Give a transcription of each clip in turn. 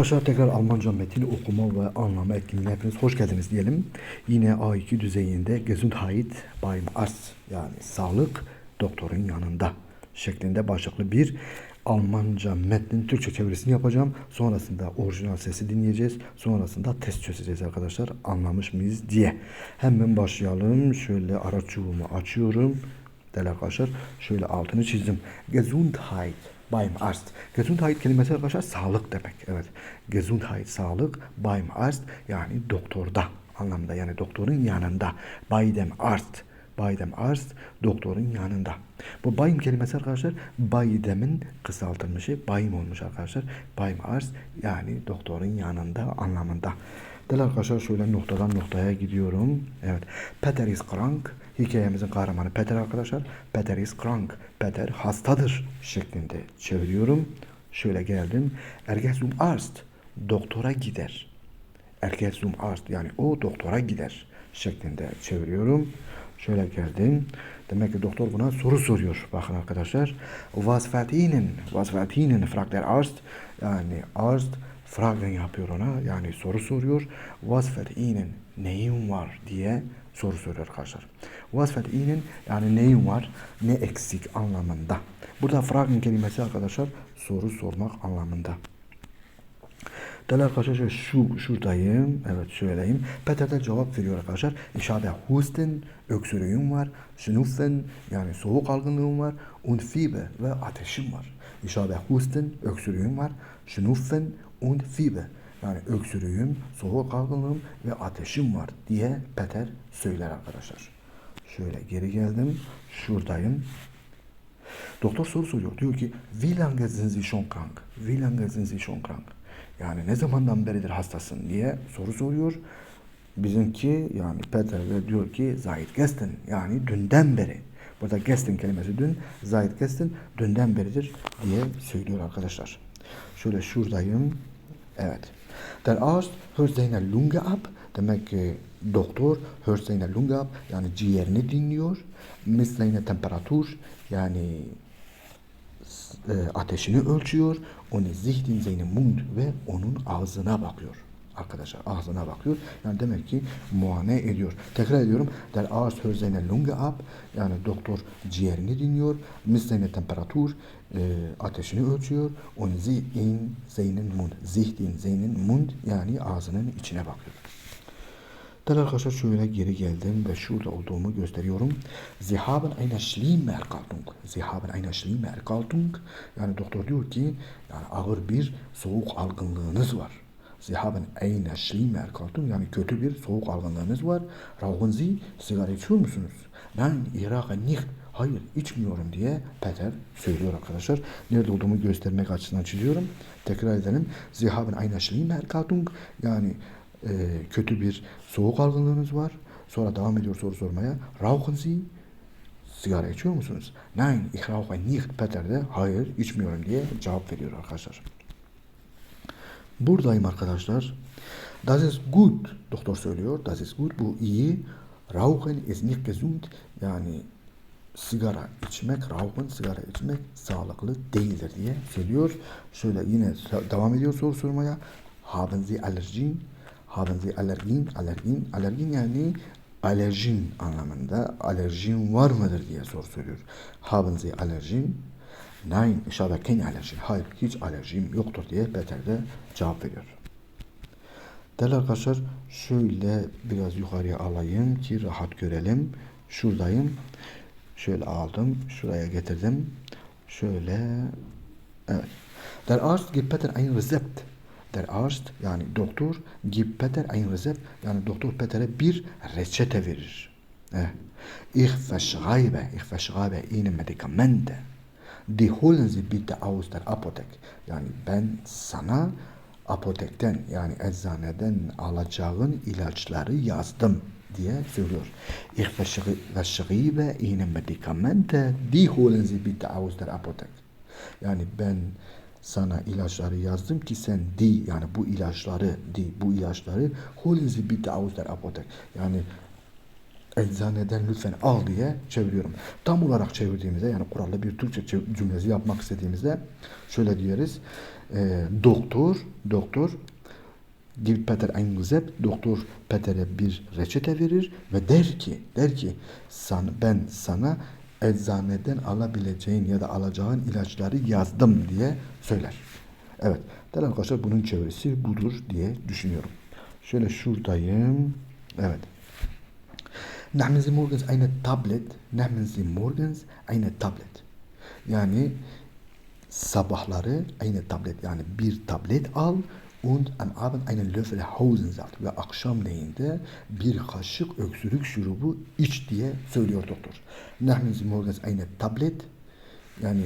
Arkadaşlar tekrar Almanca metin okuma ve anlama etkinliğine hepiniz hoş geldiniz diyelim. Yine A2 düzeyinde Gesundheit beim Arzt yani sağlık doktorun yanında şeklinde başlıklı bir Almanca metnin Türkçe çevirisini yapacağım. Sonrasında orijinal sesi dinleyeceğiz. Sonrasında test çözeceğiz arkadaşlar. Anlamış mıyız diye. Hemen başlayalım. Şöyle araç çubuğumu açıyorum. Arkadaşlar şöyle altını çizdim. Gesundheit beim Arzt. Gesundheit kelimesi arkadaşlar sağlık demek. Evet. Gesundheit sağlık beim Arzt yani doktorda anlamda yani doktorun yanında. Bei dem Arzt. Bei Arzt doktorun yanında. Bu beim kelimesi arkadaşlar bei dem'in kısaltılmışı beim olmuş arkadaşlar. Beim Arzt yani doktorun yanında anlamında. Değerli arkadaşlar şöyle noktadan noktaya gidiyorum. Evet. Peter is krank. Hikayemizin kahramanı Peter arkadaşlar. Peter is krank. Peter hastadır şeklinde çeviriyorum. Şöyle geldim. Er zum Arzt. Doktora gider. Er zum Arzt yani o doktora gider şeklinde çeviriyorum. Şöyle geldim. Demek ki doktor buna soru soruyor. Bakın arkadaşlar. Was fällt Ihnen? Was fällt Ihnen? fragt der Arzt. Yani Arzt Fragen yapıyor ona. Yani soru soruyor. Fällt Ihnen? Neyin var diye soru soruyor arkadaşlar. Fällt Ihnen? Yani neyin var? Ne eksik anlamında. Burada Fragen kelimesi arkadaşlar soru sormak anlamında. Değerli arkadaşlar şu şuradayım. Evet söyleyeyim. Peter de cevap veriyor arkadaşlar. İşade Husten, öksürüğüm var. Schnupfen yani soğuk algınlığım var. Und Fieber ve ateşim var. İşade Husten, öksürüğüm var. Schnupfen und Fieber. Yani öksürüğüm, soğuk algınlığım ve ateşim var diye Peter söyler arkadaşlar. Şöyle geri geldim. Şuradayım. Doktor soru soruyor. Diyor ki, wie lange sind Sie schon krank? Wie lange sind Sie schon krank? Yani ne zamandan beridir hastasın diye soru soruyor. Bizimki yani Peter de diyor ki seit gestern yani dünden beri. Burada gestern kelimesi dün, seit gestern dünden beridir diye söylüyor arkadaşlar. Şöyle şuradayım. Evet. Der Arzt hört seine Lunge ab. Demek ki doktor hört seine Lunge ab. Yani ciğerini dinliyor. Misst seine Temperatur yani e, ateşini ölçüyor. Onu zihnin seine Mund ve onun ağzına bakıyor. Arkadaşlar ağzına bakıyor. Yani demek ki muayene ediyor. Tekrar ediyorum. Der Arzt hört seine Lunge ab. Yani doktor ciğerini dinliyor. Misst seine Temperatur e, ateşini ölçüyor. Onu zihnin seinen Mund. Zihnin seinen Mund yani ağzının içine bakıyor. Değerli arkadaşlar şöyle geri geldim ve şurada olduğumu gösteriyorum. Sie haben eine schlimme Erkältung. Sie haben eine schlimme Erkältung. Yani doktor diyor ki yani ağır bir soğuk algınlığınız var. Sie haben eine schlimme Erkältung. Yani kötü bir soğuk algınlığınız var. Rauchen Sie? Sigara içiyor musunuz? Nein, ich rauche nicht. Hayır içmiyorum diye Peter söylüyor arkadaşlar. Nerede olduğumu göstermek açısından çiziyorum. Tekrar edelim. Sie haben eine schlimme Erkältung. Yani e, kötü bir soğuk algınlığınız var. Sonra devam ediyor soru sormaya. Rauchen Sie? Sigara içiyor musunuz? Nein, ich rauche nicht. Peter de hayır içmiyorum diye cevap veriyor arkadaşlar. Buradayım arkadaşlar. Das ist gut. Doktor söylüyor. Das ist gut. Bu iyi. Rauchen ist nicht gesund. Yani sigara içmek, rauchen, sigara içmek sağlıklı değildir diye söylüyor. Şöyle yine devam ediyor soru sormaya. Haben Sie Allergien? Haben Sie Allergien? Allergien, allergien yani alerjin anlamında. Alerjin var mıdır diye soru soruyor. Haben Sie Allergien? Nein, ich habe keine Allergien. Hayır, hiç alerjim yoktur diye Peter de cevap veriyor. Değerli arkadaşlar şöyle biraz yukarıya alayım ki rahat görelim. Şuradayım. Şöyle aldım. Şuraya getirdim. Şöyle. Evet. Der Arzt gibt Peter ein Rezept. Der Arzt yani doktor gibt Peter ein Rezept. Yani doktor Peter'e bir reçete verir. Evet. Ich verschreibe, ich verschreibe Ihnen Medikamente. Die holen Sie bitte aus der Apotheke. Yani ben sana apotekten yani eczaneden alacağın ilaçları yazdım diye söylüyor. Ich verschreibe Ihnen Medikamente, die holen Sie bitte aus der Apotheke. Yani ben sana ilaçları yazdım ki sen die yani bu ilaçları die bu ilaçları holen Sie bitte aus der Apotheke. Yani eczaneden lütfen al diye çeviriyorum. Tam olarak çevirdiğimizde yani kurallı bir Türkçe cümlesi yapmak istediğimizde şöyle diyoruz. E, doktor, doktor gibt Peter ein. Doktor Peter'e bir reçete verir ve der ki, der ki san, ben sana eczaneden alabileceğin ya da alacağın ilaçları yazdım diye söyler. Evet. Değerli arkadaşlar bunun çevirisi budur diye düşünüyorum. Şöyle şuradayım. Evet. Nehmen Sie morgens eine Tablet. Nehmen Sie morgens eine Tablet. Yani sabahları eine Tablet yani bir tablet al und am Abend einen Löffel Hausensaft ve akşamleyin de bir kaşık öksürük şurubu iç diye söylüyor doktor. Nehmen Sie morgens eine Tablet yani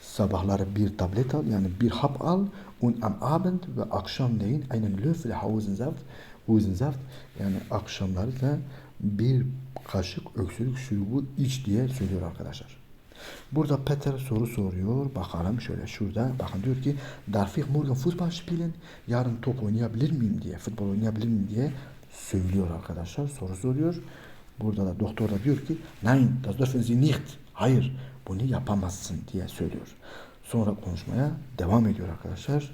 sabahları bir tablet al yani bir hap al und am Abend ve akşamleyin einen Löffel Hausensaft Hausensaft yani akşamları da bir kaşık öksürük şurubu iç diye söylüyor arkadaşlar. Burada Peter soru soruyor. Bakalım şöyle şurada. Bakın diyor ki Darf ich morgen Fußball spielen? Yarın top oynayabilir miyim diye, futbol oynayabilir miyim diye söylüyor arkadaşlar. Soru soruyor. Burada da doktor da diyor ki Nein, das dürfen Sie nicht. Hayır, bunu yapamazsın diye söylüyor. Sonra konuşmaya devam ediyor arkadaşlar.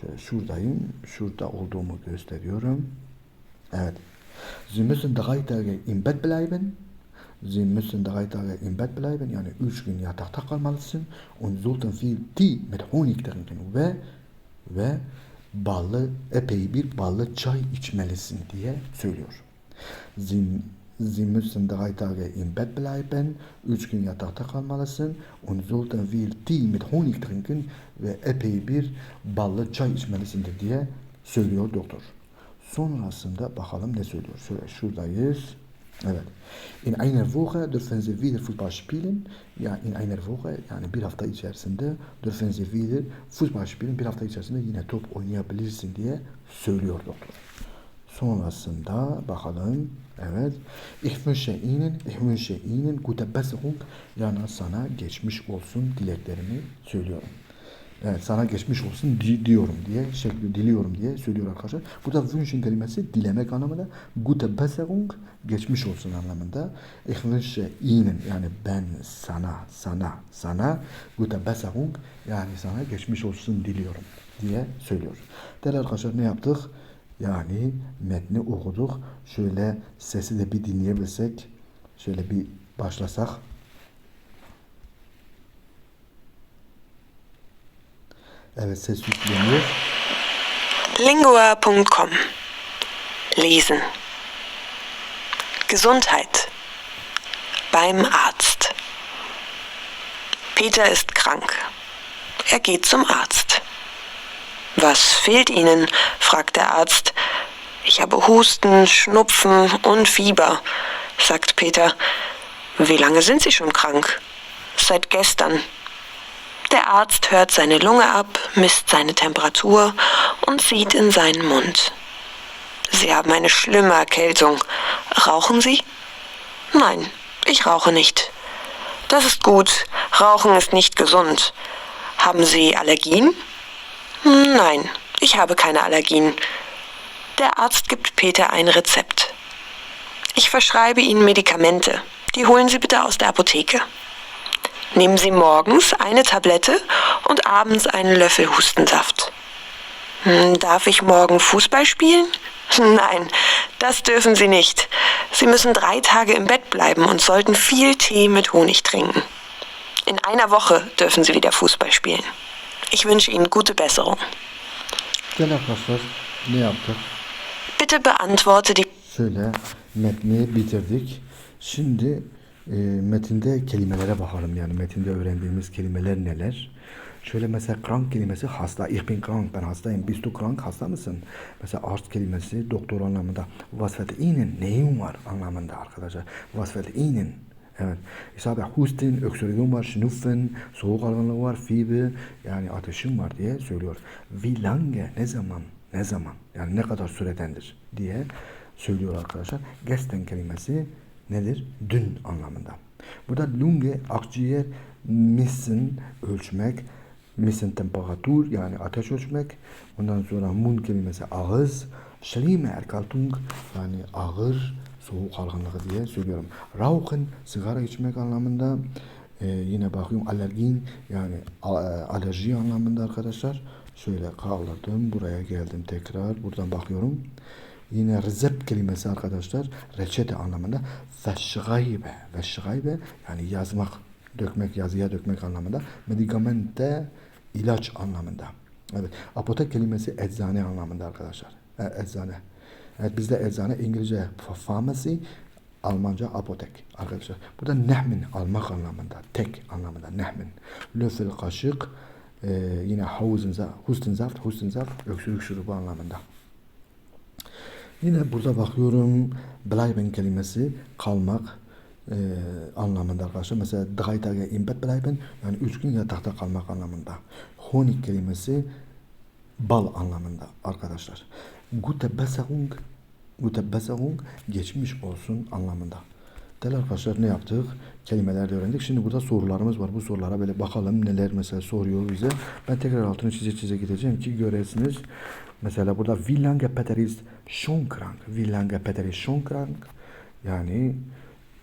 Şöyle şuradayım. Şurada olduğumu gösteriyorum. Evet. Sie müssen drei Tage im Bett bleiben. Sie müssen drei Tage im Bett bleiben. Yani üç gün yatakta kalmalısın. Und sollten viel Tee mit Honig trinken. Ve ve ballı epey bir ballı çay içmelisin diye söylüyor. Sie, Sie müssen drei Tage im Bett bleiben. Üç gün yatakta kalmalısın. Und sollten viel Tee mit Honig trinken. Ve epey bir ballı çay içmelisindir diye söylüyor doktor. Sonrasında bakalım ne söylüyor. Şöyle şuradayız. Evet. In einer Woche dürfen Sie wieder Fußball spielen. Ya in einer Woche yani bir hafta içerisinde dürfen Sie wieder Fußball spielen. Bir hafta içerisinde yine top oynayabilirsin diye söylüyor doktor. Sonrasında bakalım. Evet. Ich wünsche Ihnen, ich wünsche Ihnen gute Besserung. Yani sana geçmiş olsun dileklerimi söylüyorum. Evet sana geçmiş olsun di- diyorum diye şekli diliyorum diye söylüyor arkadaşlar. Burada wünschen kelimesi dilemek anlamında. Gute Besserung geçmiş olsun anlamında. Ich wünsche Ihnen yani ben sana sana sana gute Besserung yani sana geçmiş olsun diliyorum diye söylüyor. Değerli arkadaşlar ne yaptık? Yani metni okuduk. Şöyle sesi de bir dinleyebilsek. Şöyle bir başlasak. Lingua.com Lesen. Gesundheit. Beim Arzt. Peter ist krank. Er geht zum Arzt. Was fehlt Ihnen? fragt der Arzt. Ich habe Husten, Schnupfen und Fieber, sagt Peter. Wie lange sind Sie schon krank? Seit gestern. Der Arzt hört seine Lunge ab, misst seine Temperatur und sieht in seinen Mund. Sie haben eine schlimme Erkältung. Rauchen Sie? Nein, ich rauche nicht. Das ist gut. Rauchen ist nicht gesund. Haben Sie Allergien? Nein, ich habe keine Allergien. Der Arzt gibt Peter ein Rezept. Ich verschreibe Ihnen Medikamente. Die holen Sie bitte aus der Apotheke. Nehmen Sie morgens eine Tablette und abends einen Löffel Hustensaft. Hm, Darf ich morgen Fußball spielen? Nein, das dürfen Sie nicht. Sie müssen drei Tage im Bett bleiben und sollten viel Tee mit Honig trinken. In einer Woche dürfen Sie wieder Fußball spielen. Ich wünsche Ihnen gute Besserung. Yaptık? Bitte beantworte die Şöyle metni bitirdik. Şimdi e, metinde kelimelere bakalım. Yani metinde öğrendiğimiz kelimeler neler? Şöyle mesela krank kelimesi hasta. Ich bin krank. Ben hastayım. Bist du krank? Hasta mısın? Mesela arzt kelimesi doktor anlamında. Was Ihnen? Neyin var anlamında arkadaşlar. Was Ihnen? Evet. Ich habe Husten, öksürüğüm var, Schnupfen, soğuk algınlığı var, Fieber, yani ateşim var diye söylüyor. Wie lange, ne zaman, ne zaman, yani ne kadar süredendir diye söylüyor arkadaşlar. Gestern kelimesi nedir? Dün anlamında. Burada Lunge, akciğer, Messen, ölçmek, Messen temperatur yani ateş ölçmek. Ondan sonra Mund kelimesi ağız, Schlimme Erkaltung yani ağır soğuk algınlığı diye söylüyorum. Rauchen sigara içmek anlamında e, yine bakıyorum alergin yani e, alerji anlamında arkadaşlar. Şöyle kaldırdım buraya geldim tekrar buradan bakıyorum. Yine rezept kelimesi arkadaşlar reçete anlamında ve şgaybe ve şgaybe yani yazmak dökmek yazıya dökmek anlamında medikamente ilaç anlamında. Evet apotek kelimesi eczane anlamında arkadaşlar. E, eczane. Evet bizde eczane İngilizce pharmacy Almanca apotek arkadaşlar. Burada nehmin almak anlamında, tek anlamında nehmin. Löffel kaşık e, yine Hustensaft, Hustensaft öksürük şurubu anlamında. Yine burada bakıyorum bleiben kelimesi kalmak e, anlamında arkadaşlar. Mesela drei Tage im Bett bleiben yani üç gün yatakta kalmak anlamında. Honig kelimesi bal anlamında arkadaşlar. Gute Besserung Gute Besserung geçmiş olsun anlamında. Değerli arkadaşlar ne yaptık? Kelimeler de öğrendik. Şimdi burada sorularımız var. Bu sorulara böyle bakalım neler mesela soruyor bize. Ben tekrar altını çize çize gideceğim ki göresiniz. Mesela burada wie lange Peter ist schon krank. Peter ist schon. Yani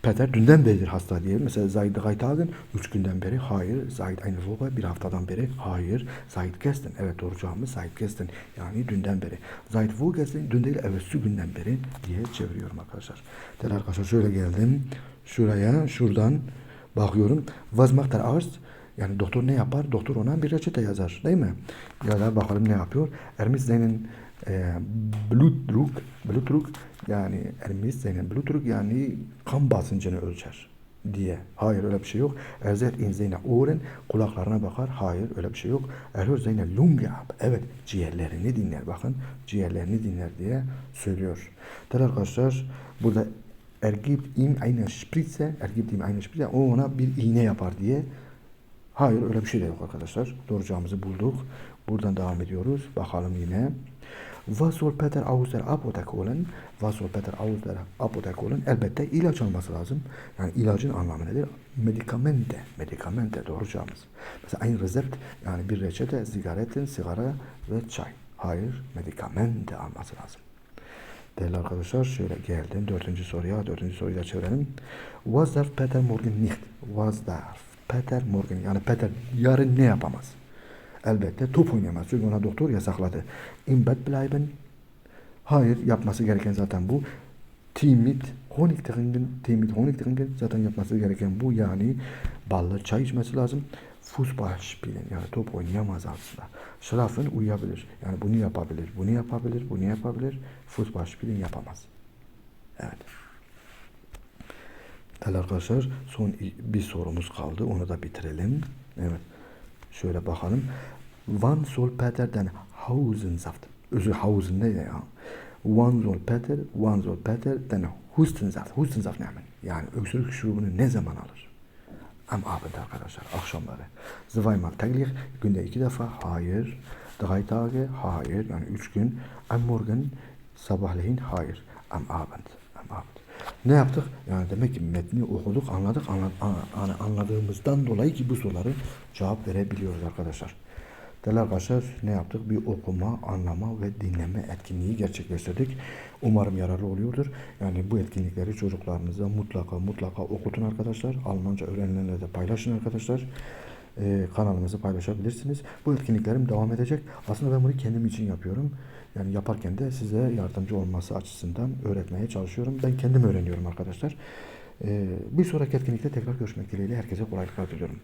Peter dünden beridir hasta diye. Mesela seit drei Tagen, üç günden beri. Hayır. Seit eine bir haftadan beri. Hayır. Seit gestern. Evet doğru cevabımız seit gestern. Yani dünden beri. Seit wo gestern? Dün değil, evvelsi günden beri diye çeviriyorum arkadaşlar. Değerli arkadaşlar şöyle geldim. Şuraya, şuradan bakıyorum. Was macht der Arzt? Yani doktor ne yapar? Doktor ona bir reçete yazar. Değil mi? Ya da bakalım ne yapıyor? Ermis senin e, Blutdruck, Blutdruck yani Ermis senin Blutdruck yani kan basıncını ölçer diye. Hayır öyle bir şey yok. Erzet in seine Ohren kulaklarına bakar. Hayır öyle bir şey yok. Erhör seine Lunge ab. Evet ciğerlerini dinler. Bakın ciğerlerini dinler diye söylüyor. Değerli arkadaşlar burada er gibt ihm eine Spritze, er gibt ihm eine Spritze, o ona bir iğne yapar diye. Hayır öyle bir şey de yok arkadaşlar. Doğru cevabımızı bulduk. Buradan devam ediyoruz. Bakalım yine. Was soll Peter aus der Apotheke holen? Was soll Peter aus der? Elbette ilaç alması lazım. Yani ilacın anlamı nedir? Medikamente. Medikamente doğru cevabımız. Mesela ein Rezept yani bir reçete, sigaretin, sigara ve çay. Hayır, medikamente alması lazım. Değerli arkadaşlar şöyle geldim dördüncü soruya. Dördüncü soruyu da çevirelim. Was darf Peter morgen nicht? Was darf Peter morgen? Yani Peter yarın ne yapamaz? Elbette top oynayamaz. Çünkü ona doktor yasakladı. Im Bett bleiben? Hayır yapması gereken zaten bu. Timid, Honig trinken, timid Honig trinken zaten yapması gereken bu yani ballı çay içmesi lazım. Fußball spielen yani top oynayamaz aslında. Schlafen uyuyabilir. Yani bunu yapabilir, bunu yapabilir, bunu yapabilir. Fußball spielen yapamaz. Evet. Değerli arkadaşlar son bir sorumuz kaldı. Onu da bitirelim. Evet. Şöyle bakalım. Wann soll Peter den Hausensaft? Özür Hausen ne ya? Wann soll Peter, wann soll Peter den Hustensaft? Hustensaft nehmen. Yani öksürük şurubunu ne zaman alır? Am Abend arkadaşlar, akşamları. Zweimal täglich, günde iki defa, hayır. Drei Tage, hayır. Yani üç gün. Am Morgen, sabahleyin, hayır. Am Abend, am Abend. Ne yaptık? Yani demek ki metni okuduk, anladık. Anla, an- an- anladığımızdan dolayı ki bu soruları cevap verebiliyoruz arkadaşlar. Arkadaşlar ne yaptık? Bir okuma, anlama ve dinleme etkinliği gerçekleştirdik. Umarım yararlı oluyordur. Yani bu etkinlikleri çocuklarınıza mutlaka mutlaka okutun arkadaşlar. Almanca öğrenenlerle de paylaşın arkadaşlar. Ee, kanalımızı paylaşabilirsiniz. Bu etkinliklerim devam edecek. Aslında ben bunu kendim için yapıyorum. Yani yaparken de size yardımcı olması açısından öğretmeye çalışıyorum. Ben kendim öğreniyorum arkadaşlar. Ee, bir sonraki etkinlikte tekrar görüşmek dileğiyle herkese kolaylıklar diliyorum.